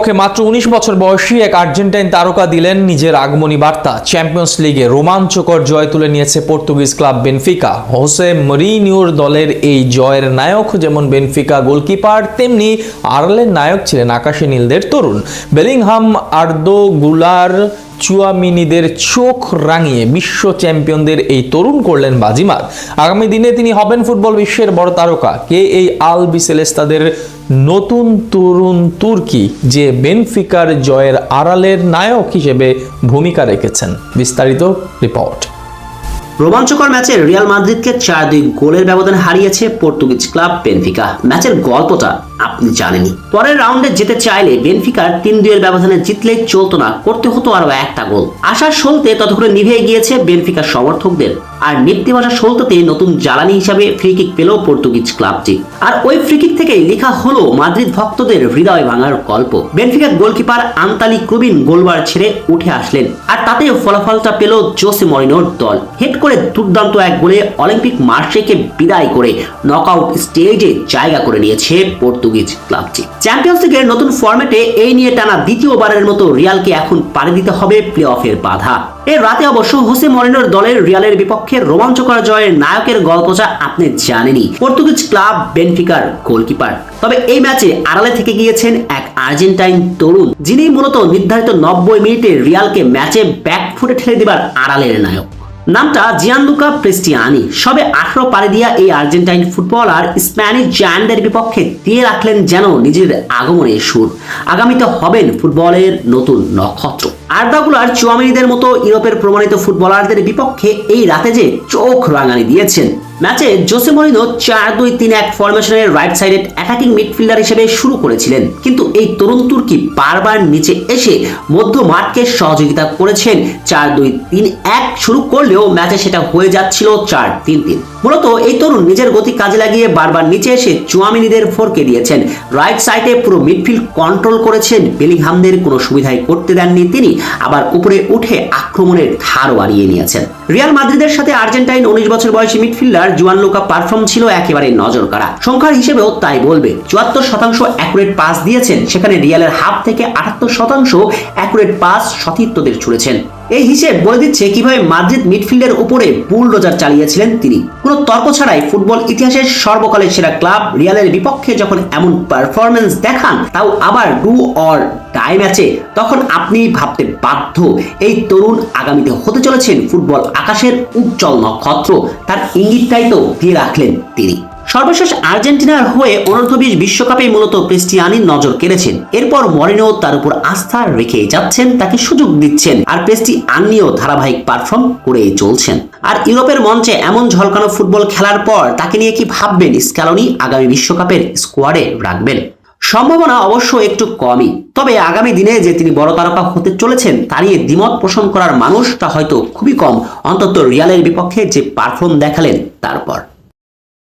পক্ষে মাত্র উনিশ বছর বয়সী এক আর্জেন্টাইন তারকা দিলেন নিজের আগমনী বার্তা। চ্যাম্পিয়ন্স লিগে রোমাঞ্চকর জয় তুলে নিয়েছে পর্তুগিজ ক্লাব বেনফিকা। হোসে মরিনিউর দলের এই জয়ের নায়ক যেমন বেনফিকা গোলকিপার, তেমনি আরলের নায়ক ছিলেন আকাশে নীলদের তরুণ। বেলিংহাম আর্দো গুলার চুয়ামিনিদের চোখ রাঙিয়ে বিশ্ব চ্যাম্পিয়নদের এই তরুণ করলেন বাজিমাত। আগামী দিনে তিনি হবেন ফুটবল বিশ্বের বড় তারকা। কে এই আল বিসেলেস্তাদের নতুন তরুণ তুর্কি যে বেনফিকার জয়ের আড়ালের নায়ক হিসেবে ভূমিকা রেখেছেন? বিস্তারিত রিপোর্ট। রোমাঞ্চকর ম্যাচে রিয়াল মাদ্রিদকে চার দুই গোলের ব্যবধানে হারিয়েছে পর্তুগিজ ক্লাব বেনফিকা। ম্যাচের গল্পটা আপনি জানেনই। পরের রাউন্ডে যেতে চাইলে বেনফিকার তিন দুইয়ের ব্যবধানে জিতলে চলতো না, করতে হতো আরও একটা গোল। আশার সলতে ততক্ষণে নিভে গিয়েছে বেনফিকার সমর্থকদের। আর নিত্যি ভাষা সলতেতে নতুন জ্বালানি হিসাবে ফ্রিকিক পেল পর্তুগিজ ক্লাবটি। আর ওই ফ্রিকিক থেকে লেখা হলো মাদ্রিদ ভক্তদের হৃদয় ভাঙার গল্প। বেনফিকার গোলকিপার আন্তালি ক্রুবিন গোলবার ছেড়ে উঠে আসলেন। আর তাতেও ফলাফলটা পেল জোসে মরিনোর দল। হেড করে দুর্দান্ত এক গোলে অলিম্পিক মার্শেকে বিদায় করে নকআউট স্টেজে জায়গা করে নিয়েছে পর্তুগিজ ক্লাবটি। চ্যাম্পিয়ন্স লিগের নতুন ফরম্যাটে এই নিয়ে টানা দ্বিতীয়বারের মতো রিয়ালকে এখন পাড়ি দিতে হবে প্লে অফের বাধা। এর রাতে অবশ্য হোসে মরিনোর দলের রিয়ালের বিপক্ষে রোমাঞ্চকর জয়ের নায়কের গল্পটা আপনি জানেনই। পর্তুগিজ ক্লাব বেনফিকার গোলকিপার তবে এই ম্যাচে আড়ালে থেকে গিয়েছেন এক আর্জেন্টাইন তরুণ, যিনি মূলত নির্ধারিত নব্বই মিনিটে রিয়ালকে ম্যাচে ব্যাক ফুটে ঠেলে দেবার আড়ালের নায়ক। নামটা জিয়ানলুকা প্রেস্টিয়ানি সবে আঠারো পারে দিয়া এই আর্জেন্টাইন ফুটবলার স্প্যানিশ জায়ান্টদের বিপক্ষে দিয়ে রাখলেন যেন নিজের আগমনের সুর। আগামীতে হবেন ফুটবলের নতুন নক্ষত্র। আর্দাগুলার চুয়ামিনিদের মতো ইউরোপের প্রমাণিত ফুটবলারদের বিপক্ষে এই রাতে যে চোখ রাঙানি দিয়েছেন। ম্যাচে জোসে মরিনো চার দুই তিন এক ফরমেশনের রাইট সাইডেড অ্যাটাকিং মিডফিল্ডার হিসেবে শুরু করেছিলেন। কিন্তু এই তরুণ তুর্কি বারবার নিচে এসে মধ্য মাঠকে সহযোগিতা করেছেন। চার দুই তিন এক শুরু করলেও ম্যাচে সেটা হয়ে যাচ্ছিল চার তিন তিন। মূলত এই তরুণ নিজের গতি কাজে লাগিয়ে বারবার নিচে এসে চুয়ামিনিদের ফরকে দিয়েছেন। রাইট সাইডে পুরো মিডফিল্ড কন্ট্রোল করেছেন। বেলিংহামদের কোনো সুবিধাই করতে দেননি তিনি। আবার উপরে উঠে আক্রমণের ধার বাড়িয়ে নিয়েছেন। রিয়াল মাদ্রিদের সাথে আর্জেন্টাইন উনিশ বছর বয়সী মিডফিল্ডার জুয়ান লোকা পারফর্ম ছিল একেবারে নজর কাড়া সংখ্যার হিসেবেও তাই বলবে, চুয়াত্তর শতাংশ অ্যাকুরেট পাস দিয়েছেন। সেখানে রিয়ালের হাফ থেকে আটাত্তর শতাংশ অ্যাকুরেট পাস সতীর্থদের ছুড়েছেন। এই হিসেব বলে দিচ্ছে কীভাবে মাদ্রিদ মিডফিল্ডের উপরে বুলডোজার চালিয়েছিলেন তিনি। কোনো তর্ক ছাড়াই ফুটবল ইতিহাসের সর্বকালের সেরা ক্লাব রিয়ালের বিপক্ষে যখন এমন পারফরমেন্স দেখান, তাও আবার ডু অর ডাই ম্যাচে, তখন আপনি ভাবতে বাধ্য। এই তরুণ আগামীতে হতে চলেছেন ফুটবল আকাশের উজ্জ্বল নক্ষত্র। তার ইঙ্গিতটাই তো দিয়ে রাখলেন তিনি। সর্বশেষ আর্জেন্টিনার হয়ে অনূর্ধ্ব বিশ বিশ্বকাপে মূলত ক্রিস্টিয়ানির নজর কেড়েছেন। এরপর মরিনো তার উপর আস্থা রেখে যাচ্ছেন, তাকে সুযোগ দিচ্ছেন আর পেস্টি আননিও ধারাবাহিক পারফর্ম করেই চলছেন। আর ইউরোপের মঞ্চে এমন ঝলকানো ফুটবল খেলার পর তাকে নিয়ে কি ভাববেন স্ক্যালোনি আগামী বিশ্বকাপের স্কোয়াডে রাখবেন? সম্ভাবনা অবশ্য একটু কমই। তবে আগামী দিনে যে তিনি বড় তারকা হতে চলেছেন, তা নিয়ে দ্বিমত পোষণ করার মানুষটা হয়তো খুবই কম। অন্তত রিয়ালের বিপক্ষে যে পারফর্ম দেখালেন তারপর।